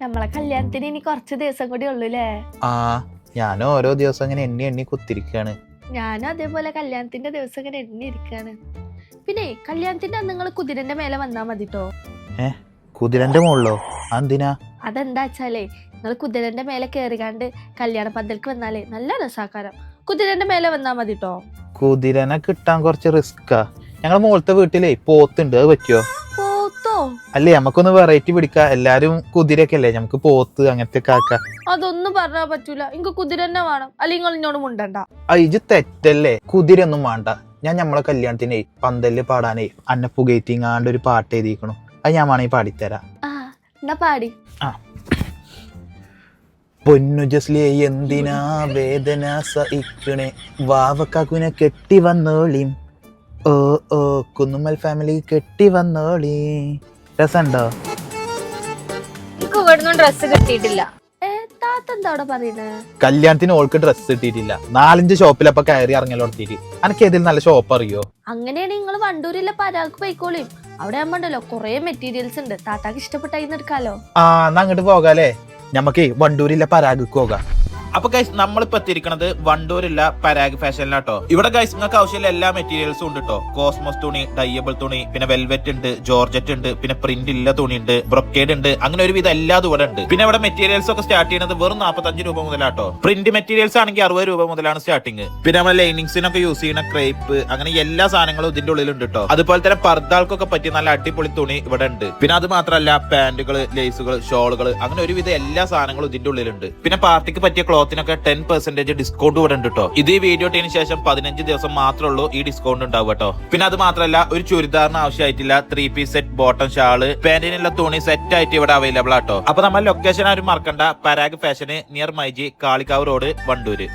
നമ്മളെ കല്യാണത്തിന് ഇനി കുറച്ച് ദിവസം കൂടി ഉള്ളൂല്ലേ? ആ ഞാൻ ഓരോ ദിവസം ഇങ്ങനെ എണ്ണി എണ്ണി കുത്തിരിക്കാണ്. ഞാനും അതേപോലെ കല്യാണത്തിന്റെ ദിവസം ഇങ്ങനെ എണ്ണി ഇരിക്കാണ്. പിന്നെ കല്യാണത്തിന്റെ അന്ന് നിങ്ങൾ കുതിരന്റെ മേലെ വന്നാ മതിട്ടോ? കുതിരന്റെ മുകളിലോ അതെന്താ അതെന്താ വെച്ചാലേ നിങ്ങൾ കുതിരന്റെ മേലെ കേറികാണ്ട് കല്യാണ പന്തൽക്ക് വന്നാലേ നല്ല രസാക്കാരം. കുതിരന്റെ മേലെ വന്നാ മതിട്ടോ? കുതിരനെ കിട്ടാൻ കുറച്ച് റിസ്ക്കാ ഞങ്ങളെ മുകളിലത്തെ വീട്ടിലേ പോത്തുണ്ട് അത് പറ്റുമോ അല്ലേ നമുക്കൊന്ന് വെറൈറ്റി പിടിക്കാം. എല്ലാരും കുതിരയൊക്കെ അല്ലേ നമുക്ക് പോത്ത് അങ്ങനത്തെ ഒക്കെ ആക്കാം. അതൊന്നും പറഞ്ഞാ പറ്റൂല. എനിക്ക് കുതിര തന്നെ വേണം. അല്ലെങ്കിൽ ഇന്നോട് മുണ്ടണ്ട. ആ ഇജ് തെറ്റല്ലേ? കുതിര ഒന്നും വേണ്ട. ഞാൻ നമ്മളെ കല്യാണത്തിനേ പന്തൽ പാടാനേ അന്നെ പുകയറ്റിങ്ങാണ്ട് ഒരു പാട്ട് എഴുതിക്കണു അത് ഞാൻ വേണമെങ്കിൽ പാടിത്തരാം. ആ എന്നാ പാടി. പൊന്നു ജസ്ലിയെ എന്തിനാ വേദന സഹിക്കണേ? വാവക്കാക്കുനെ കെട്ടി വന്നോളീം ഓ ഓ കുന്നുമ്മൽ ഫാമിലി കെട്ടി വന്നോളി രസമുണ്ടോ? എനിക്ക് ഇവിടുന്ന് കിട്ടിയിട്ടില്ല. കല്യാണത്തിന് ഓൾക്ക് ഡ്രസ് കിട്ടിയിട്ടില്ല. നാലഞ്ച് ഷോപ്പിലപ്പൊ കയറി ഇറങ്ങലോ എടുത്തിട്ട് അനക്ക് ഏതിൽ നല്ല ഷോപ്പ് അറിയോ? അങ്ങനെയാണ് നിങ്ങൾ വണ്ടൂരിലെ പരാക്ക് പോയിക്കോളിയും അവിടെ ആകുമ്പോണ്ടല്ലോ കൊറേ മെറ്റീരിയൽസ് ഉണ്ട്. താത്താക്ക് ഇഷ്ടപ്പെട്ടോ എടുക്കാലോ. ആ എന്നാ അങ്ങോട്ട് പോകാല്ലേ? നമുക്ക് വണ്ടൂരിലെ പരാഗിക്ക് പോകാം. അപ്പൊ ഗൈസ് നമ്മളിപ്പോ എത്തിയിരിക്കുന്നത് വണ്ടൂരില്ല പരാഗ് ഫാഷനിലാട്ടോ. ഇവിടെ ഗൈസ് നിങ്ങൾക്ക് ആവശ്യമുള്ള എല്ലാ മെറ്റീരിയൽസും ഉണ്ട് കേട്ടോ കോസ്മോസ് തുണി ഡയബിൾ തുണി പിന്നെ വെൽവെറ്റ് ഉണ്ട് ജോർജറ്റ് ഉണ്ട് പിന്നെ പ്രിന്റ് ഇല്ല തുണി ഉണ്ട് ബ്രൊക്കേഡ് ഉണ്ട് അങ്ങനെ ഒരുവിധം എല്ലാ ഇവിടെ ഉണ്ട്. പിന്നെ ഇവിടെ മെറ്റീരിയൽസ് ഒക്കെ സ്റ്റാർട്ട് ചെയ്യുന്നത് വെറും നാൽപ്പത്തഞ്ച് രൂപ മുതലാട്ടോ. പ്രിന്റ് മെറ്റീരിയൽസ് ആണെങ്കിൽ അറുപത് രൂപ മുതലാണ് സ്റ്റാർട്ടിങ് പിന്നെ നമ്മൾ ലൈനിങ്സിനൊക്കെ യൂസ് ചെയ്യുന്ന ക്രേപ്പ് അങ്ങനെ എല്ലാ സാധനങ്ങളും ഇതിന്റെ ഉള്ളിലുണ്ട് കേട്ടോ അതുപോലെ തന്നെ പർദ്ദാൾക്കൊക്കെ പറ്റിയ നല്ല അടിപൊളി തുണി ഇവിടെ ഉണ്ട്. പിന്നെ അത് മാത്രമല്ല പാന്റുകൾ ലേസുകൾ ഷോളുകൾ അങ്ങനെ ഒരുവിധം എല്ലാ സാധനങ്ങളും ഇതിന്റെ ഉള്ളിലുണ്ട്. പിന്നെ പാർട്ടിക്ക് പറ്റിയ ക്ലോത്തിനൊക്കെ ടെൻ പെർസെന്റേജ് ഡിസ്കൗണ്ട് ഇവിടെ ഉണ്ട് കേട്ടോ ഇത് ഈ വീഡിയോ ഇട്ടതിന് ശേഷം പതിനഞ്ച് ദിവസം മാത്രമേ ഉള്ളൂ ഈ ഡിസ്കൗണ്ട് ഉണ്ടാവുക കേട്ടോ പിന്നെ അത് മാത്രമല്ല ഒരു ചുരിദാറിന് ആവശ്യമായിട്ടില്ല three piece set bottom shawl പാന്റിനുള്ള തുണി സെറ്റ് ആയിട്ട് ഇവിടെ അവൈലബിൾ ആട്ടോ അപ്പൊ നമ്മൾ ലൊക്കേഷൻ ആരും മറക്കണ്ട. Parag fashion near MyG Kalikavu road Wandoor.